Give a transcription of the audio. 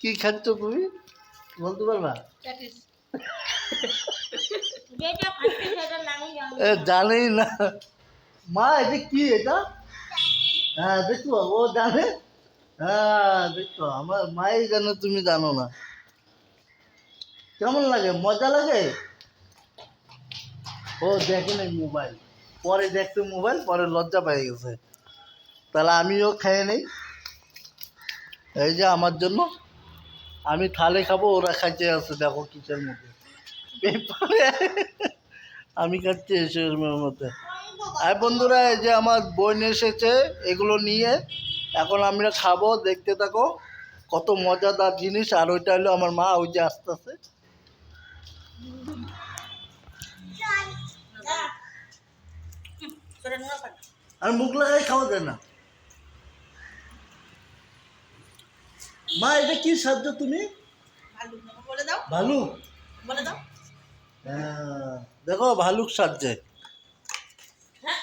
কি খাচ্ছ তুমি? বলতে পারবা? জানি না। মা, এটা কি এটা? হ্যাঁ দেখো, ও জানে। হ্যাঁ দেখো, আমার মাই জানে, তুমি জানো না। কেমন লাগে? মজা লাগে? ও দেখে নাই মোবাইল। পরে দেখতে মোবাইল, পরে লজ্জা পেয়ে গেছে। তাহলে আমিও খেয়ে নেই। এই যে আমার জন্য। আমি থালে খাব, ওরা খাইতে আছে, দেখো কিচের মধ্যে। আমি খাচ্ছি এসের মধ্যে। আর বন্ধুরা, এই যে আমার বোন এসেছে, এগুলো নিয়ে। এখন আমরা খাব, দেখতে থাকো। কত মজাদার জিনিস। আর ওইটা হলো আমার মা, ওই যে আস্তে আস্তে আর মুখ লাগাই খাওয়া যায় না। মা এটা কি সাহায্য তুমি? বলে দাও। ভালুক? বলে দাও। হ্যাঁ দেখো ভালুক হ্যাঁ।